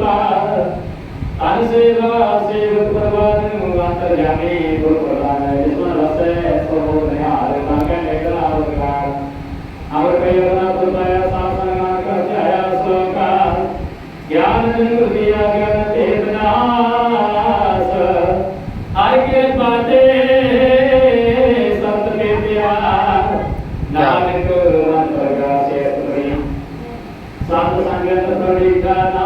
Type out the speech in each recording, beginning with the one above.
ਤਾਰ ਤਨ ਸੇਵਾ ਸੇਵਕ ਪਰਵਾਨ ਨੂੰ ਅੰਤਰ ਜਾਮੀ ਗੁਰ ਪ੍ਰਦਾਨ ਜਿਸਨ ਰਸੈ ਸੋ ਨਿਹਾਰ ਮੰਗੈ ਨਿਕਲਾ ਰੁਕਾਰ ਅਮਰ ਪੇਰਨਾ ਤੁਮਾਇਆ ਸਾਸਨ ਨਾ ਕਰ ਜਾਇਆ ਸੋ ਕਾਰ ਗਿਆਨ ਨਿਰਗੁਤਿਆ ਗਿਆਨ ਤੇਜਨਾਸ ਹਰ ਕੇ ਬਾਤੇ ਸੰਤ ਕੇ ਪਿਆਰ ਨਾਨਕ ਮਨ ਪ੍ਰਗਾਸੇ ਤੁਮੀ ਸੰਤ ਸੰਗਤ ਪ੍ਰਣੀਤਾ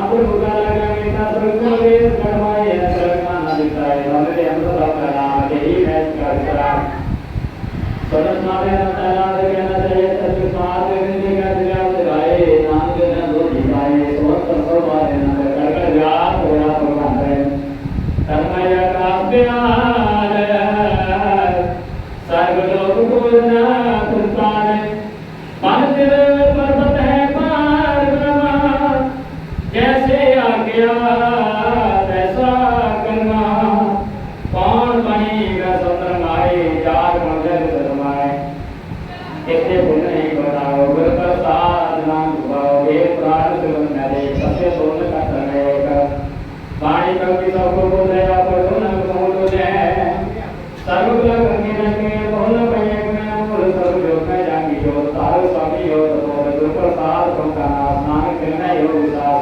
स्वर्ण गया ऐसा करना कौन बनेगा सतरमाए चार मंजर शर्माए इतने पुण्य नहीं बनाओ गुर प्रसाद नाम पाओ ये प्राण सुन मेरे सबसे पुण्य का रहेगा वाणी भक्ति सबको बोल रहे आप बोलो ना बोल रहे सर्वगुण गंगे रंगे बोल भैया मैं बोल सर्व योग में जाएँगे जो सारे। स्वामी योग तो बोल गुर प्रसाद को का नाम नानक करना योग साथ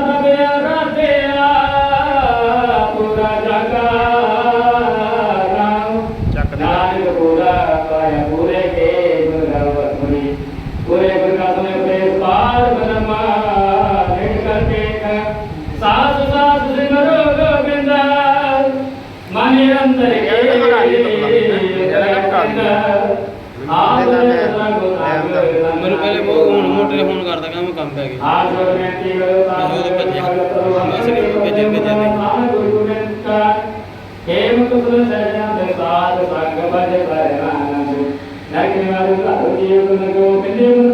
ਮੈਨੂੰ ਪਹਿਲੇ ਬਹੁਤ ਹੁਣ ਮੋਟੇ ਨੇ ਫੋਨ ਕਰਦਾ ਕਹਿੰਦਾ ਮੈਂ ਕੰਮ ਪੈ ਗਿਆ। ਮੈਂ ਉਹਦੇ ਭੱਜਿਆ ਮੈਂ ਸਿਰ ਭੇਜੇ ਭੇਜੇ ਨਹੀਂ ਹੇਮ ਕੁਸਲ ਸਜਿਆ ਦੇ ਸਾਥ ਸੰਗ ਬਜ ਪਰਮਾਨੰਦ ਨਰਕ ਨਿਵਾਰਨ ਅਰੋਗਿਯ ਗੁਣ ਕੋ ਬਿੰਦੇ ਮਨ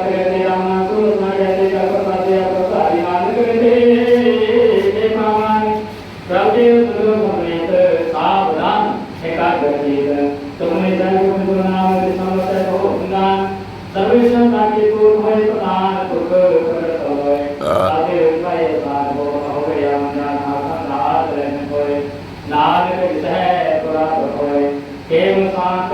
नानक विषय पुरात होय केव शांत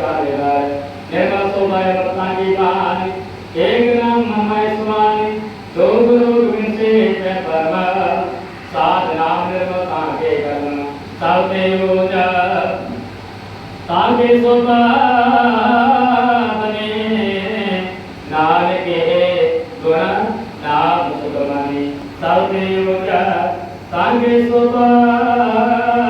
कार्यवाय निर्मल सोमय रत्नागी महानि एक नाम ममय स्वामी दो गुरु गुण से परम सात नाम निर्मल ताके कर्म सर्वे योजा ताके सोपातने नानके गुण, नाम सुतमनि सर्वे योजा ताके सोपातने